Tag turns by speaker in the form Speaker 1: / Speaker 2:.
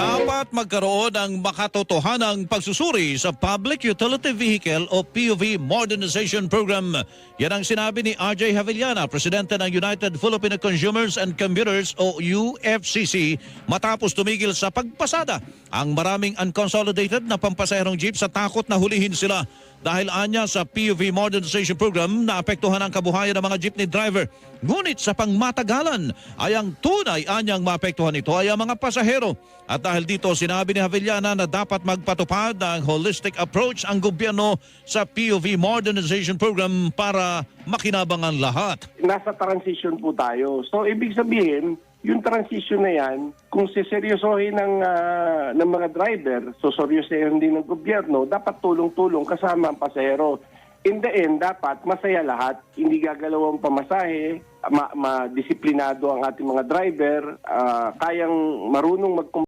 Speaker 1: Dapat magkaroon ng makatotohanang pagsusuri sa Public Utility Vehicle o PUV Modernization Program. Yan ang sinabi ni RJ Havillana, Presidente ng United Filipino Consumers and Commuters o UFCC matapos tumigil sa pagpasada ang maraming unconsolidated na pampasaherong jeep sa takot na hulihin sila. Dahil anya sa PUV Modernization Program naapektuhan ang kabuhayan ng mga jeepney driver. Ngunit sa pangmatagalan ay ang tunay anyang maapektuhan ito ay ang mga pasahero. At dahil dito sinabi ni Havillana na dapat magpatupad ng holistic approach ang gobyerno sa PUV Modernization Program para makinabang ang lahat.
Speaker 2: nasa transition po tayo. So, ibig sabihin, yung transition na yan, kung siseryosohin ng, ah, ng mga driver, so seryosohin din ng gobyerno, dapat tulong-tulong kasama ang pasahero. In the end, dapat masaya lahat. Hindi gagalaw ang pamasahe, ma- ma-disiplinado ang ating mga driver, ah, kayang marunong mag